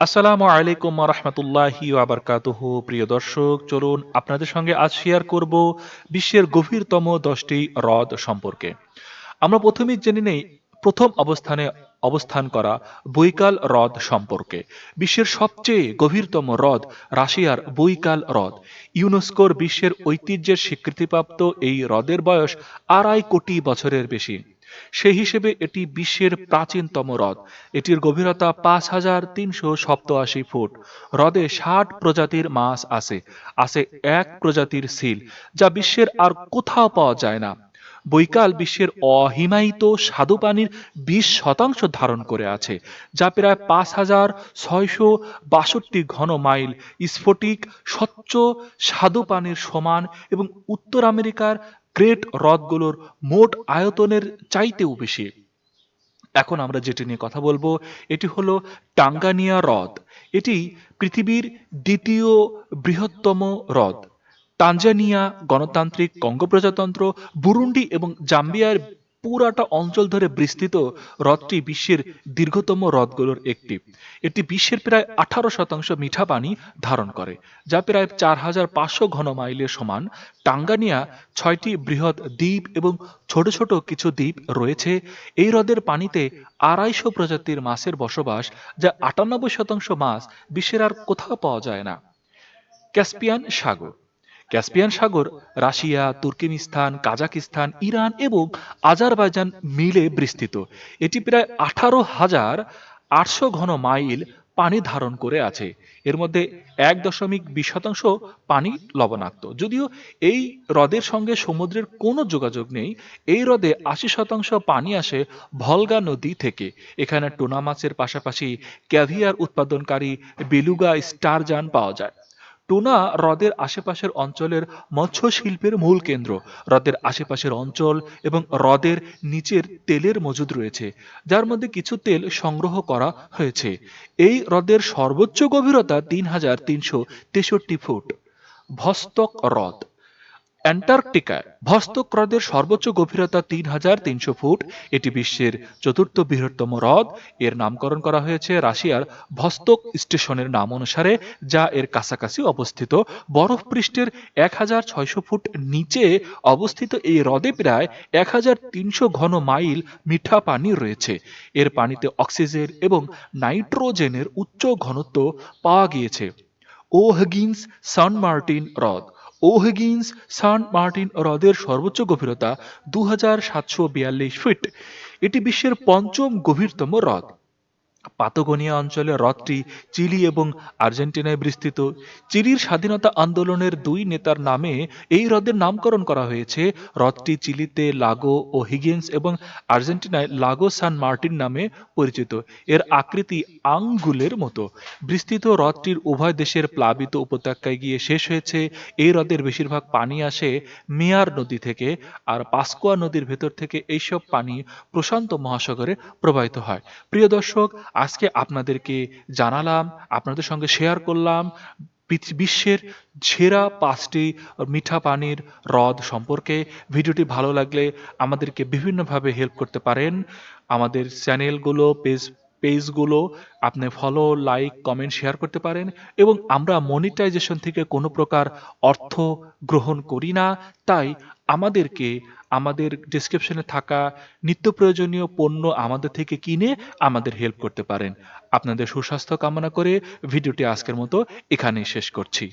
আসসালামু আলাইকুম রহমতুল্লাহি আবরকাতুহু প্রিয় দর্শক, চলুন আপনাদের সঙ্গে আজ শেয়ার করব বিশ্বের গভীরতম দশটি হ্রদ সম্পর্কে। আমরা প্রথমেই জেনে নেই প্রথম অবস্থানে অবস্থান করা বৈকাল হ্রদ সম্পর্কে। বিশ্বের সবচেয়ে গভীরতম হ্রদ রাশিয়ার বৈকাল হ্রদ। ইউনেস্কোর বিশ্বের ঐতিহ্যের স্বীকৃতিপ্রাপ্ত এই হ্রদের বয়স আড়াই কোটি বছরের বেশি। সেই হিসেবে এটি বিশ্বের প্রাচীনতম হ্রদ। এটির গভীরতা পাঁচ হাজার তিনশো সপ্তআশি ফুট। হ্রদে ষাট প্রজাতির মাছ আছে। আছে এক প্রজাতির সিল, যা বিশ্বের আর কোথাও পাওয়া যায় না। বৈকাল বিশ্বের অহিমায়িত স্বাদু পানির বিশ শতাংশ ধারণ করে আছে, যা প্রায় পাঁচ হাজার ছয়শো বাষট্টি ঘন মাইল স্ফটিক, স্বচ্ছ স্বাদু পানির সমান এবং উত্তর আমেরিকার গ্রেট হ্রদগুলোর মোট আয়তনের চাইতেও বেশি। এখন আমরা যেটি নিয়ে কথা বলব, এটি হলো টাঙ্গানিয়া হ্রদ। এটি পৃথিবীর দ্বিতীয় বৃহত্তম হ্রদ। তানজানিয়া গণতান্ত্রিক কঙ্গো প্রজাতন্ত্র বুরুন্ডি এবং জাম্বিয়ার পুরাটা অঞ্চল ধরে বিস্তৃত হ্রদটি বিশ্বের দীর্ঘতম হ্রদগুলোর একটি। এটি বিশ্বের প্রায় আঠারো শতাংশ মিঠা পানি ধারণ করে, যা প্রায় চার হাজার পাঁচশো ঘন মাইলের সমান। টাঙ্গানিয়া ছয়টি বৃহৎ দ্বীপ এবং ছোট ছোট কিছু দ্বীপ রয়েছে। এই হ্রদের পানিতে আড়াইশো প্রজাতির মাছের বসবাস, যা আটানব্বই শতাংশ মাছ বিশ্বের আর কোথাও পাওয়া যায় না। ক্যাসপিয়ান সাগর ক্যাসপিয়ান সাগর, রাশিয়া তুর্কিমিস্তান কাজাকিস্তান, ইরান এবং আজারবাইজান মিলে বিস্তৃত। এটি প্রায় আঠারো হাজার আটশো ঘন মাইল পানি ধারণ করে আছে। এর মধ্যে এক দশমিক বিশ শতাংশ পানি লবণাক্ত। যদিও এই হ্রদের সঙ্গে সমুদ্রের কোনো যোগাযোগ নেই, এই হ্রদে আশি শতাংশ পানি আসে ভলগা নদী থেকে। এখানে টোনা মাছের পাশাপাশি ক্যাভিয়ার উৎপাদনকারী বেলুগা স্টারজান পাওয়া যায়। টুনা হ্রদের আশেপাশের অঞ্চলের মৎস্য শিল্পের মূল কেন্দ্র। হ্রদের আশেপাশের অঞ্চল এবং হ্রদের নিচের তেলের মজুদ রয়েছে, যার মধ্যে কিছু তেল সংগ্রহ করা হয়েছে। এই হ্রদের সর্বোচ্চ গভীরতা তিন হাজার তিনশো তেষট্টি ফুট। ভস্তক হ্রদ। অ্যান্টার্কটিকায় ভস্তক হ্রদের সর্বোচ্চ গভীরতা তিন হাজার তিনশো ফুট। এটি বিশ্বের চতুর্থ বৃহত্তম হ্রদ। এর নামকরণ করা হয়েছে রাশিয়ার ভস্তক স্টেশনের নাম অনুসারে, যা এর কাছাকাছি অবস্থিত। বরফ পৃষ্ঠের এক হাজার ছয়শো ফুট নিচে অবস্থিত এই হ্রদে প্রায় এক হাজার তিনশো ঘন মাইল মিঠা পানি রয়েছে। এর পানিতে অক্সিজেন এবং নাইট্রোজেনের উচ্চ ঘনত্ব পাওয়া গিয়েছে। ওহগিন্স সান মার্টিন হ্রদ। ওহেগিন্স সান মার্টিন হ্রদের সর্বোচ্চ গভীরতা দু হাজার সাতশো বিয়াল্লিশ ফিট। এটি বিশ্বের পঞ্চম গভীরতম হ্রদ। পাতগোনিয়া অঞ্চলে হ্রদটি চিলি এবং আর্জেন্টিনায় বিস্তৃত। চিলির স্বাধীনতা আন্দোলনের দুই নেতার নামে এই হ্রদের নামকরণ করা হয়েছে। হ্রদটি চিলিতে লাগো ও হিগেন্স এবং আর্জেন্টিনায় লাগো সান মার্টিন নামে পরিচিত। এর আকৃতি আঙ্গুলের মতো। বিস্তৃত হ্রদটির উভয় দেশের প্লাবিত উপত্যকায় গিয়ে শেষ হয়েছে। এই হ্রদের বেশিরভাগ পানি আসে মেয়ার নদী থেকে আর পাসকোয়া নদীর ভেতর থেকে এইসব পানি প্রশান্ত মহাসাগরে প্রবাহিত হয়। প্রিয় দর্শক আজকে আপনাদেরকে জানালাম, আপনাদের সঙ্গে শেয়ার করলাম বিশ্বের সেরা পাঁচটি মিঠা পানির হ্রদ সম্পর্কে। ভিডিওটি ভালো লাগলে আমাদেরকে বিভিন্নভাবে হেল্প করতে পারেন। আমাদের চ্যানেলগুলো পেজ পেজগুলো আপনি ফলো লাইক কমেন্ট শেয়ার করতে পারেন এবং আমরা মনিটাইজেশন থেকে কোনো প্রকার অর্থ গ্রহণ করি না। তাই আমাদেরকে, আমাদের ডিসক্রিপশনে থাকা নিত্য প্রয়োজনীয় পণ্য আমাদের থেকে কিনে আমাদের হেল্প করতে পারেন। আপনাদের সুস্বাস্থ্য কামনা করে ভিডিওটি আজকের মতো এখানেই শেষ করছি।